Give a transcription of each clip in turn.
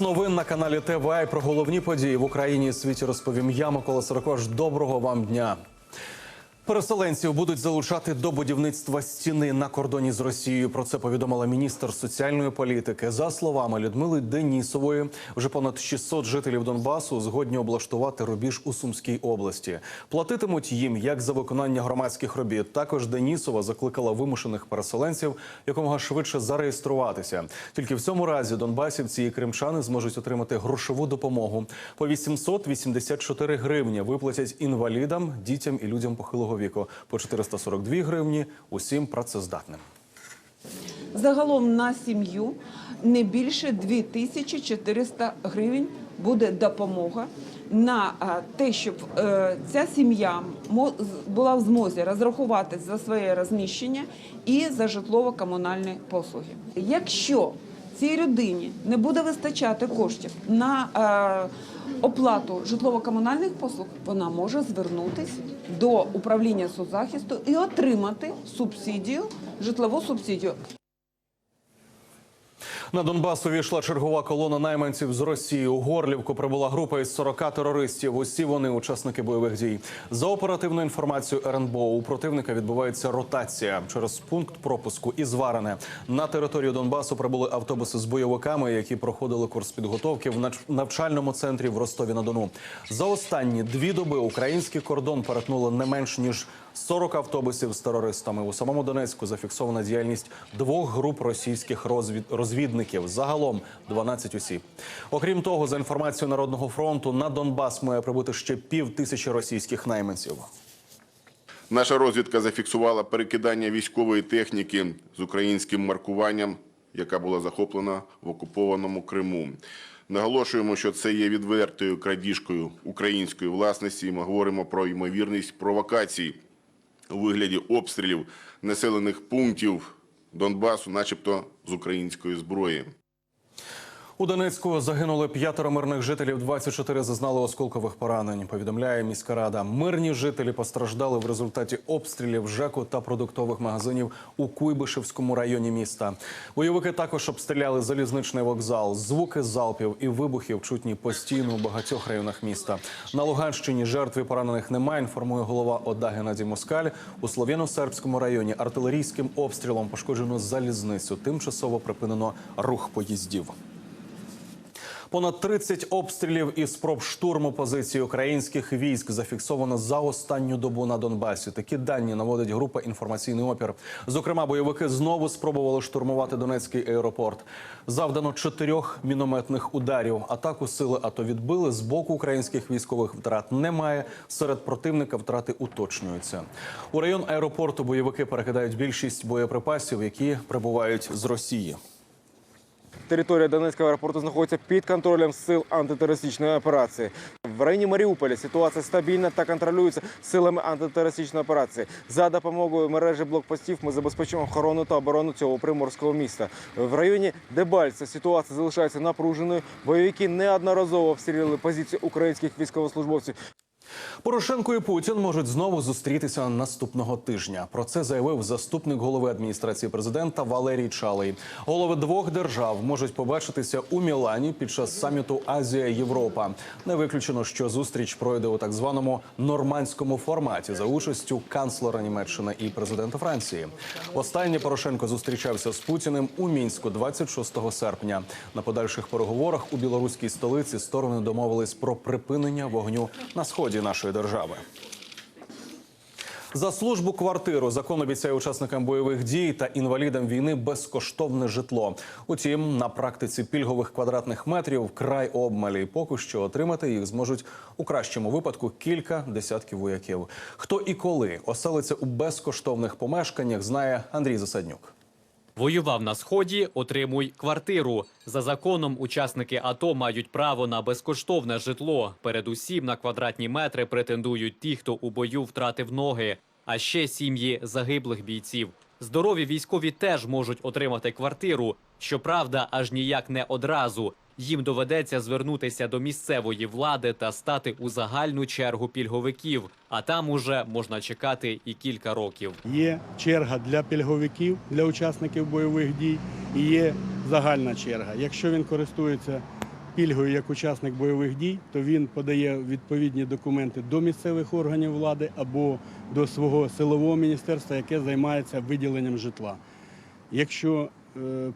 Новин на каналі ТВА. Про головні події в Україні і світі розповім я, Микола Сорокош. Доброго вам дня. Переселенців будуть залучати до будівництва стіни на кордоні з Росією. Про це повідомила міністр соціальної політики. За словами Людмили Денісової, вже понад 600 жителів Донбасу згодні облаштувати рубіж у Сумській області. Платитимуть їм як за виконання громадських робіт. Також Денісова закликала вимушених переселенців якомога швидше зареєструватися. Тільки в цьому разі донбасівці і кримчани зможуть отримати грошову допомогу. По 884 гривні виплатять інвалідам, дітям і людям похилого віку. По 442 гривні усім працездатним. Загалом на сім'ю не більше 2400 гривень буде допомога на те, щоб е, ця сім'я була в змозі розрахуватись за своє розміщення і за житлово-комунальні послуги. Якщо цій людині не буде вистачати коштів на е, оплату житлово-комунальних послуг, вона може звернутися до управління соцзахисту і отримати субсидію, житлову субсидію. На Донбас увійшла чергова колона найманців з Росії. У Горлівку прибула група із 40 терористів. Усі вони учасники бойових дій. За оперативною інформацією РНБО у противника відбувається ротація через пункт пропуску із Варене. На територію Донбасу прибули автобуси з бойовиками, які проходили курс підготовки в навчальному центрі в Ростові на Дону. За останні дві доби український кордон перетнуло не менш ніж 40 автобусів з терористами. У самому Донецьку зафіксована діяльність двох груп російських розвід... розвідників. Загалом 12 осіб. Окрім того, за інформацією Народного фронту, на Донбас має прибути ще пів тисячі російських найманців. Наша розвідка зафіксувала перекидання військової техніки з українським маркуванням, яка була захоплена в окупованому Криму. Наголошуємо, що це є відвертою крадіжкою української власності. і Ми говоримо про ймовірність провокацій у вигляді обстрілів населених пунктів Донбасу, начебто з української зброї. У Донецьку загинули п'ятеро мирних жителів. 24 зазнали осколкових поранень. Повідомляє міська рада. Мирні жителі постраждали в результаті обстрілів ЖЕКу та продуктових магазинів у Куйбишевському районі міста. Бойовики також обстріляли залізничний вокзал. Звуки залпів і вибухів чутні постійно у багатьох районах міста. На Луганщині жертв і поранених немає. Інформує голова ОДА Геннадій Москаль. У Слов'яно-Сербському районі артилерійським обстрілом пошкоджено залізницю. Тимчасово припинено рух поїздів. Понад 30 обстрілів і спроб штурму позицій українських військ зафіксовано за останню добу на Донбасі. Такі дані наводить група інформаційний опір. Зокрема, бойовики знову спробували штурмувати Донецький аеропорт. Завдано чотирьох мінометних ударів. Атаку сили АТО відбили. З боку українських військових втрат немає. Серед противника втрати уточнюються. У район аеропорту бойовики перекидають більшість боєприпасів, які прибувають з Росії. Територія Донецького аеропорту знаходиться під контролем сил антитерористичної операції. В районі Маріуполя ситуація стабільна та контролюється силами антитерористичної операції. За допомогою мережі блокпостів ми забезпечуємо охорону та оборону цього приморського міста. В районі Дебальця ситуація залишається напруженою. Бойовики неодноразово обстріляли позиції українських військовослужбовців. Порошенко і Путін можуть знову зустрітися наступного тижня. Про це заявив заступник голови адміністрації президента Валерій Чалий. Голови двох держав можуть побачитися у Мілані під час саміту Азія Європа. Не виключено, що зустріч пройде у так званому нормандському форматі за участю канцлера Німеччини і президента Франції. Останнє Порошенко зустрічався з Путіним у мінську 26 серпня. На подальших переговорах у білоруській столиці сторони домовились про припинення вогню на сході нашої держави. За службу квартиру закон обіцяє учасникам бойових дій та інвалідам війни безкоштовне житло. Утім, на практиці пільгових квадратних метрів край обмалі. Поки що отримати їх зможуть у кращому випадку кілька десятків вояків. Хто і коли оселиться у безкоштовних помешканнях, знає Андрій Засаднюк. Воював на сході, отримуй квартиру. За законом учасники АТО мають право на безкоштовне житло. Передусім на квадратні метри претендують ті, хто у бою втратив ноги, а ще сім'ї загиблих бійців. Здорові військові теж можуть отримати квартиру. Щоправда, аж ніяк не одразу. Їм доведеться звернутися до місцевої влади та стати у загальну чергу пільговиків. А там уже можна чекати і кілька років. Є черга для пільговиків, для учасників бойових дій і є загальна черга. Якщо він користується пільгою як учасник бойових дій, то він подає відповідні документи до місцевих органів влади або до свого силового міністерства, яке займається виділенням житла. Якщо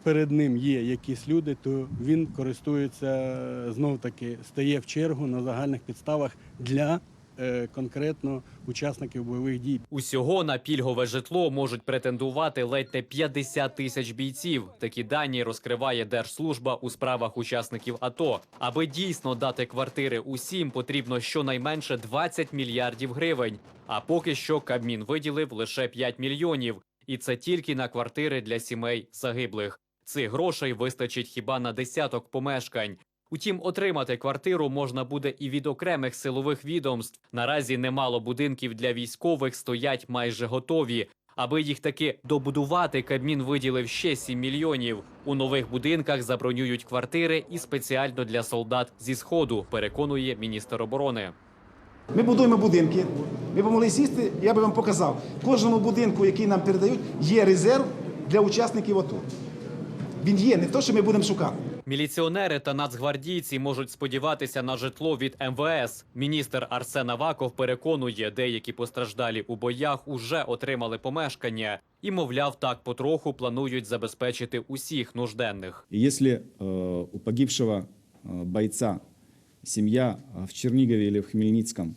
перед ним є якісь люди, то він користується знов таки стає в чергу на загальних підставах для е, конкретно учасників бойових дій. Усього на пільгове житло можуть претендувати ледь не 50 тисяч бійців. Такі дані розкриває Держслужба у справах учасників АТО. Аби дійсно дати квартири усім, потрібно щонайменше 20 мільярдів гривень. А поки що Кабмін виділив лише 5 мільйонів. І це тільки на квартири для сімей загиблих. Цих грошей вистачить хіба на десяток помешкань. Утім, отримати квартиру можна буде і від окремих силових відомств. Наразі немало будинків для військових стоять майже готові. Аби їх таки добудувати, Кабмін виділив ще 7 мільйонів. У нових будинках забронюють квартири і спеціально для солдат зі сходу, переконує міністр оборони. Ми будуємо будинки. Ми б могли сісти, я би вам показав. Кожному будинку, який нам передають, є резерв для учасників АТО. Він є, не то, що ми будемо шукати. Міліціонери та нацгвардійці можуть сподіватися на житло від МВС. Міністр Арсен Аваков переконує, деякі постраждалі у боях уже отримали помешкання і, мовляв, так потроху планують забезпечити усіх нужденних. Если э, у погибшего э, бойца семья э, в Чернигове или в Хмельницком,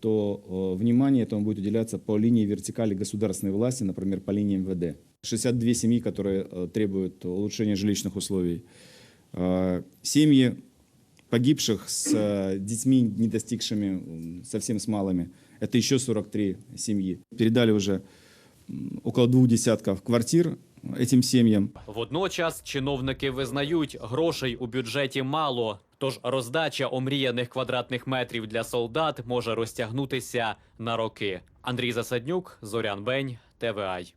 то э, внимание этому будет уделяться по линии вертикали государственной власти, например, по линии МВД. 62 семьи, которые э, требуют улучшения жилищных условий. Э, семьи погибших с э, детьми, не достигшими, м, совсем с малыми, это еще 43 семьи. Передали уже м, около двух десятков квартир этим семьям. Водночас чиновники визнають, грошей у бюджеті мало. Тож роздача омріяних квадратних метрів для солдат може розтягнутися на роки. Андрій Засаднюк, Зорян Бень, ТВАЙ.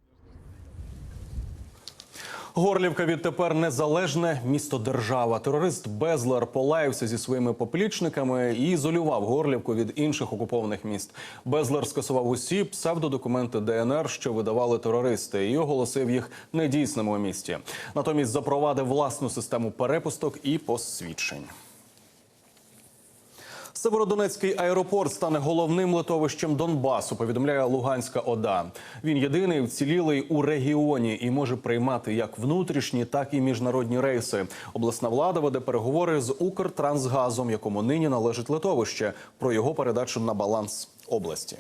Горлівка відтепер незалежне місто держава. Терорист Безлер полаявся зі своїми поплічниками і ізолював Горлівку від інших окупованих міст. Безлер скасував усі псевдодокументи ДНР, що видавали терористи, і оголосив їх недійсними у місті. Натомість запровадив власну систему перепусток і посвідчень. Северодонецький аеропорт стане головним литовищем Донбасу. Повідомляє Луганська ОДА. Він єдиний вцілілий у регіоні і може приймати як внутрішні, так і міжнародні рейси. Обласна влада веде переговори з Укртрансгазом, якому нині належить литовище, про його передачу на баланс області.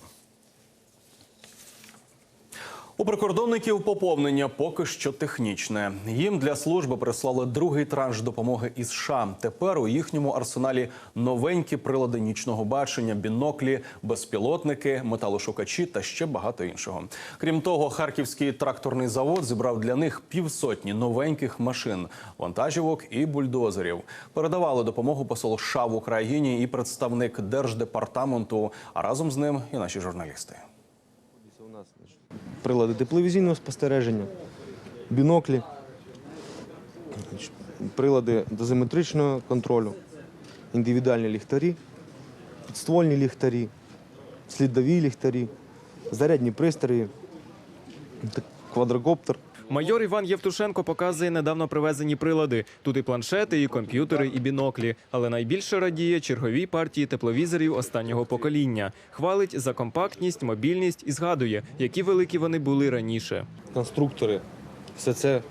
У прикордонників поповнення поки що технічне. Їм для служби прислали другий транш допомоги із США. Тепер у їхньому арсеналі новенькі прилади нічного бачення, біноклі, безпілотники, металошукачі та ще багато іншого. Крім того, харківський тракторний завод зібрав для них півсотні новеньких машин, вантажівок і бульдозерів. Передавали допомогу посол США в Україні і представник держдепартаменту. А разом з ним і наші журналісти. Прилади тепловізійного спостереження, біноклі, прилади дозиметричного контролю, індивідуальні ліхтарі, підствольні ліхтарі, слідові ліхтарі, зарядні пристрої, квадрокоптер. Майор Іван Євтушенко показує недавно привезені прилади. Тут і планшети, і комп'ютери, і біноклі. Але найбільше радіє черговій партії тепловізорів останнього покоління. Хвалить за компактність, мобільність і згадує, які великі вони були раніше. Конструктори все це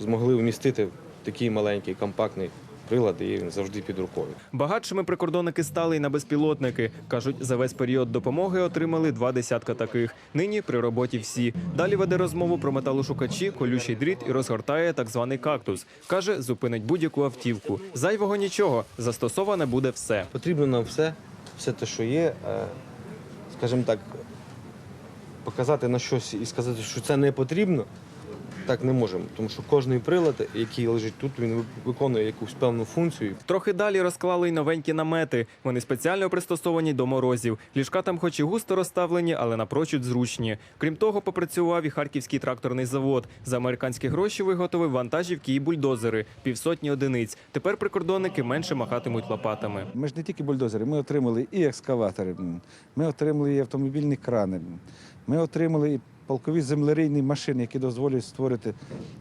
змогли вмістити в такий маленький компактний прилад, і він завжди під рукою. Багатшими прикордонники стали й на безпілотники. Кажуть, за весь період допомоги отримали два десятка таких. Нині при роботі всі. Далі веде розмову про металошукачі, колючий дріт і розгортає так званий кактус. Каже, зупинить будь-яку автівку. Зайвого нічого, застосоване буде все. Потрібно нам все, все те, що є, е, скажімо так, показати на щось і сказати, що це не потрібно. Так не можемо, тому що кожний прилад, який лежить тут, він виконує якусь певну функцію. Трохи далі розклали й новенькі намети. Вони спеціально пристосовані до морозів. Ліжка там, хоч і густо розставлені, але напрочуд зручні. Крім того, попрацював і харківський тракторний завод. За американські гроші виготовив вантажівки і бульдозери, півсотні одиниць. Тепер прикордонники менше махатимуть лопатами. Ми ж не тільки бульдозери, ми отримали і екскаватори, ми отримали і автомобільні крани, ми отримали і полкові землерійні машини, які дозволять створити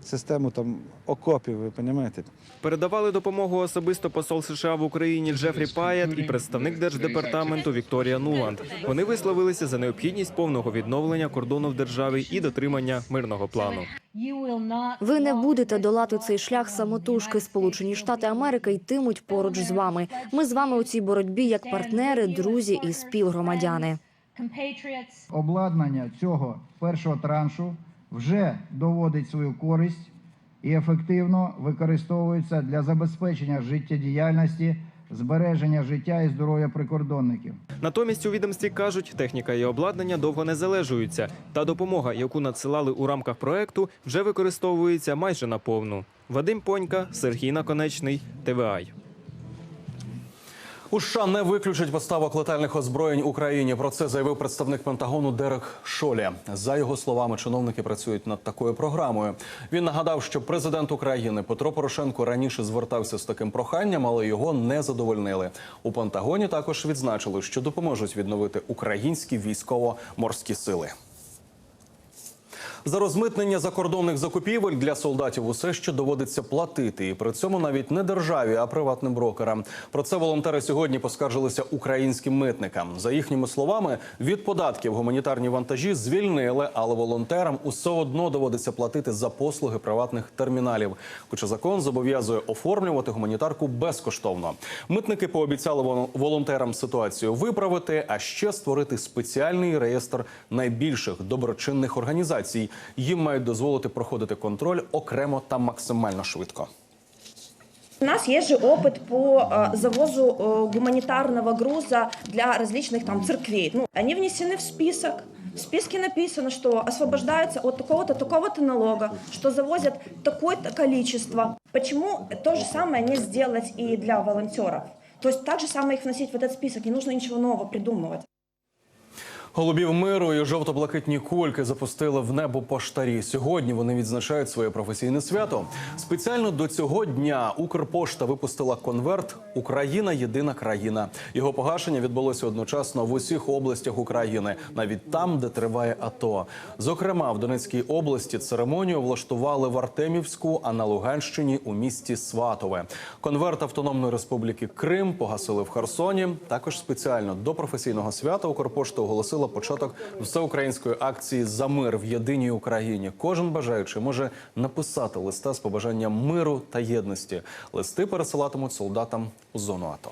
систему там окопів, ви розумієте? Передавали допомогу особисто посол США в Україні Джефрі Паєт і представник держдепартаменту Вікторія Нуланд. Вони висловилися за необхідність повного відновлення кордону в державі і дотримання мирного плану. Ви не будете долати цей шлях самотужки. Сполучені Штати Америки йтимуть поруч з вами. Ми з вами у цій боротьбі як партнери, друзі і співгромадяни. Обладнання цього першого траншу вже доводить свою користь і ефективно використовується для забезпечення життєдіяльності, збереження життя і здоров'я прикордонників. Натомість у відомстві кажуть, техніка і обладнання довго не залежуються. Та допомога, яку надсилали у рамках проекту, вже використовується майже наповну. Вадим Понька, Сергій Наконечний, ТВАЙ. У США не виключать поставок летальних озброєнь Україні. Про це заявив представник Пентагону Дерек Шолі. За його словами, чиновники працюють над такою програмою. Він нагадав, що президент України Петро Порошенко раніше звертався з таким проханням, але його не задовольнили. У Пентагоні також відзначили, що допоможуть відновити українські військово-морські сили. За розмитнення закордонних закупівель для солдатів усе ще доводиться платити, і при цьому навіть не державі, а приватним брокерам. Про це волонтери сьогодні поскаржилися українським митникам. За їхніми словами, від податків гуманітарні вантажі звільнили, але волонтерам усе одно доводиться платити за послуги приватних терміналів. Хоча закон зобов'язує оформлювати гуманітарку безкоштовно. Митники пообіцяли волонтерам ситуацію виправити, а ще створити спеціальний реєстр найбільших доброчинних організацій. Їм мають дозволити проходити контроль окремо та максимально швидко. У нас есть же опыт по э, завозу э, гуманитарного груза для различных там церквей. Ну, они внесены в список. В списке написано, что освобождаются от такого-то, такого-то налога, что завозят такое-то количество. Почему то же самое не сделать и для волонтеров? То есть так же самое их вносить в этот список, не нужно ничего нового придумывать. Голубів миру і жовто-блакитні кульки запустили в небо поштарі. Сьогодні вони відзначають своє професійне свято. Спеціально до цього дня Укрпошта випустила конверт Україна єдина країна. Його погашення відбулося одночасно в усіх областях України, навіть там, де триває АТО. Зокрема, в Донецькій області церемонію влаштували в Артемівську, а на Луганщині у місті Сватове. Конверт Автономної Республіки Крим погасили в Херсоні. Також спеціально до професійного свята Укрпошта оголосила початок всеукраїнської акції за мир в єдиній Україні. Кожен бажаючий може написати листа з побажанням миру та єдності. Листи пересилатимуть солдатам у зону АТО.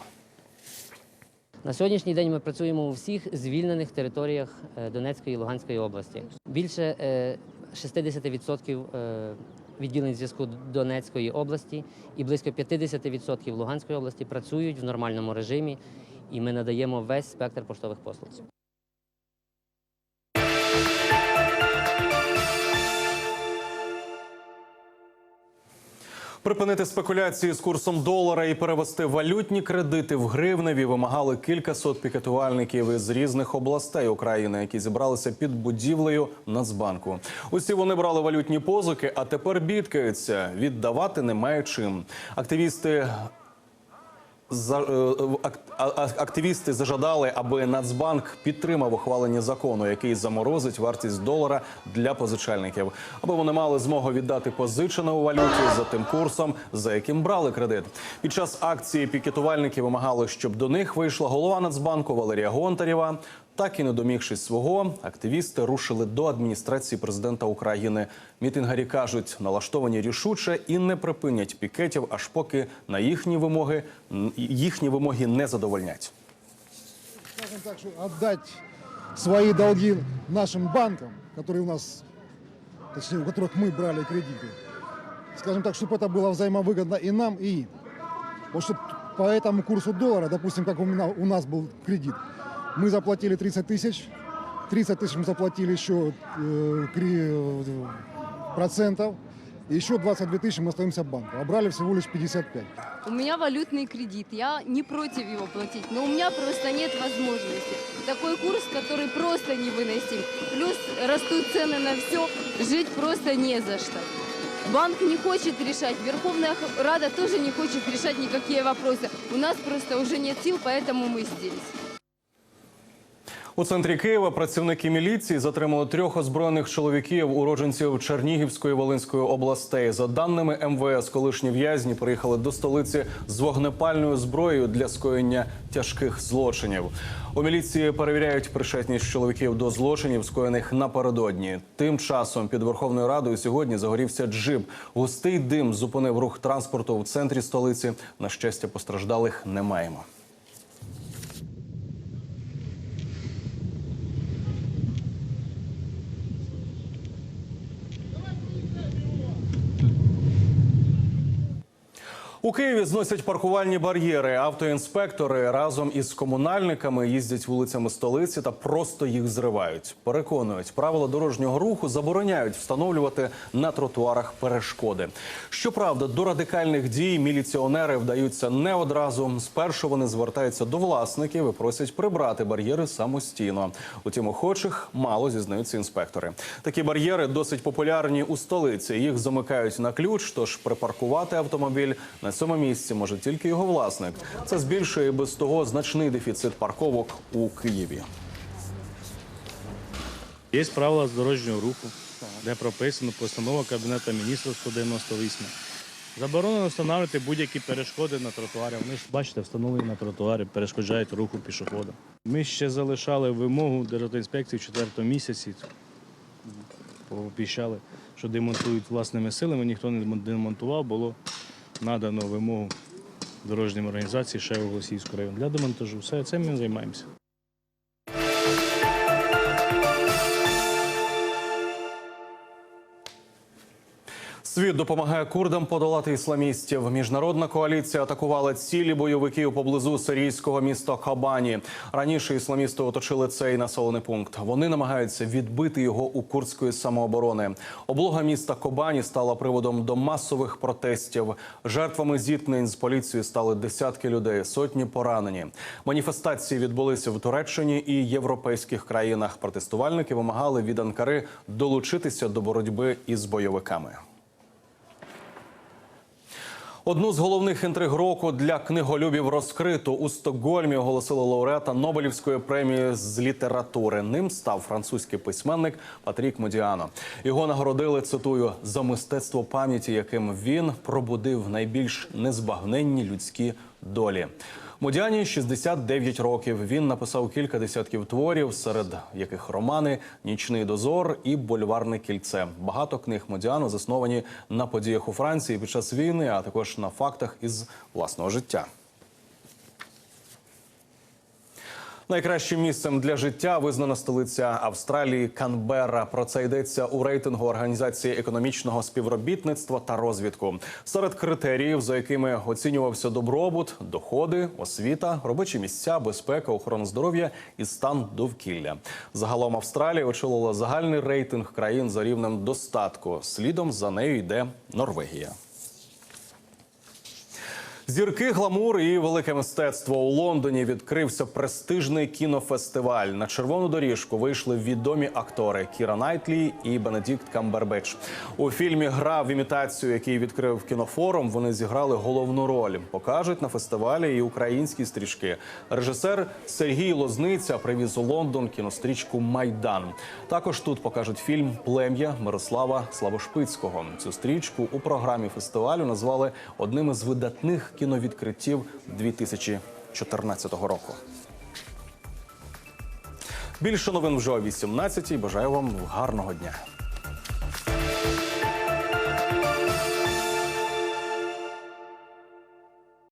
На сьогоднішній день ми працюємо у всіх звільнених територіях е, Донецької і Луганської області. Більше е, 60% е, відділень зв'язку Донецької області і близько 50% Луганської області працюють в нормальному режимі, і ми надаємо весь спектр поштових послуг. Припинити спекуляції з курсом долара і перевести валютні кредити в гривневі вимагали кількасот пікетувальників із різних областей України, які зібралися під будівлею Нацбанку. Усі вони брали валютні позики, а тепер бідкаються. Віддавати немає чим. Активісти активісти зажадали, аби Нацбанк підтримав ухвалення закону, який заморозить вартість долара для позичальників, аби вони мали змогу віддати позичене у валюті за тим курсом, за яким брали кредит. Під час акції пікетувальники вимагали, щоб до них вийшла голова Нацбанку Валерія Гонтарєва. Так і не домігшись свого, активісти рушили до адміністрації президента України. Мітингарі кажуть, налаштовані рішуче і не припинять пікетів, аж поки на їхні вимоги їхні вимоги не задовольнять. Скажем так, что отдать свои долги нашим банкам, которые у нас, точнее, у которых мы брали кредиты. Скажем так, чтобы это было взаимовыгодно и нам, и им. Вот чтобы по этому курсу доллара, допустим, как у, меня, у нас был кредит, Мы заплатили 30 тысяч, 30 тысяч мы заплатили еще э, э, процентов, и еще 22 тысячи мы остаемся банку, а брали всего лишь 55. У меня валютный кредит, я не против его платить, но у меня просто нет возможности. Такой курс, который просто невыносим. Плюс растут цены на все, жить просто не за что. Банк не хочет решать, Верховная Рада тоже не хочет решать никакие вопросы. У нас просто уже нет сил, поэтому мы здесь. У центрі Києва працівники міліції затримали трьох озброєних чоловіків, уродженців Чернігівської Волинської областей. За даними МВС, колишні в'язні приїхали до столиці з вогнепальною зброєю для скоєння тяжких злочинів. У міліції перевіряють причетність чоловіків до злочинів, скоєних напередодні. Тим часом під Верховною Радою сьогодні загорівся джип. Густий дим зупинив рух транспорту в центрі столиці. На щастя, постраждалих не маємо. У Києві зносять паркувальні бар'єри. Автоінспектори разом із комунальниками їздять вулицями столиці та просто їх зривають. Переконують, правила дорожнього руху забороняють встановлювати на тротуарах перешкоди. Щоправда, до радикальних дій міліціонери вдаються не одразу. Спершу вони звертаються до власників і просять прибрати бар'єри самостійно. Утім, охочих мало зізнаються інспектори. Такі бар'єри досить популярні у столиці. Їх замикають на ключ, тож припаркувати автомобіль на цьому місці може тільки його власник. Це збільшує без того значний дефіцит парковок у Києві. Є правила з дорожнього руху, де прописано постанова Кабінету міністрів 198. Заборонено встановлювати будь-які перешкоди на тротуарі. Вони ж бачите, встановлені на тротуарі, перешкоджають руху пішохода. Ми ще залишали вимогу Державтоінспекції в четвертому місяці. Пообіцяли, що демонтують власними силами. Ніхто не демонтував, було надано вимогу дорожнім організації Шевого району для демонтажу. Все цим ми займаємося. Світ допомагає курдам подолати ісламістів. Міжнародна коаліція атакувала цілі бойовиків поблизу сирійського міста Кабані. Раніше ісламісти оточили цей населений пункт. Вони намагаються відбити його у курдської самооборони. Облога міста Кобані стала приводом до масових протестів. Жертвами зіткнень з поліцією стали десятки людей, сотні поранені. Маніфестації відбулися в Туреччині і європейських країнах. Протестувальники вимагали від Анкари долучитися до боротьби із бойовиками. Одну з головних інтриг року для книголюбів розкриту у Стокгольмі оголосили лауреата Нобелівської премії з літератури. Ним став французький письменник Патрік Модіано. Його нагородили цитую за мистецтво пам'яті, яким він пробудив найбільш незбагненні людські долі. Модіані 69 років. Він написав кілька десятків творів, серед яких романи Нічний дозор і Бульварне кільце. Багато книг Модіану засновані на подіях у Франції під час війни, а також на фактах із власного життя. Найкращим місцем для життя визнана столиця Австралії Канберра. Про це йдеться у рейтингу організації економічного співробітництва та розвідку. Серед критеріїв, за якими оцінювався добробут, доходи, освіта, робочі місця, безпека, охорона здоров'я і стан довкілля. Загалом Австралія очолила загальний рейтинг країн за рівнем достатку. Слідом за нею йде Норвегія. Зірки, гламур і велике мистецтво у Лондоні відкрився престижний кінофестиваль. На червону доріжку вийшли відомі актори Кіра Найтлі і Бенедикт Камбербеч. У фільмі Гра в імітацію, який відкрив кінофорум. Вони зіграли головну роль. Покажуть на фестивалі і українські стрічки. Режисер Сергій Лозниця привіз у Лондон кінострічку Майдан. Також тут покажуть фільм Плем'я Мирослава Славошпицького. Цю стрічку у програмі фестивалю назвали одним із видатних кіновідкриттів 2014 року. Більше новин вже о 18-й. Бажаю вам гарного дня.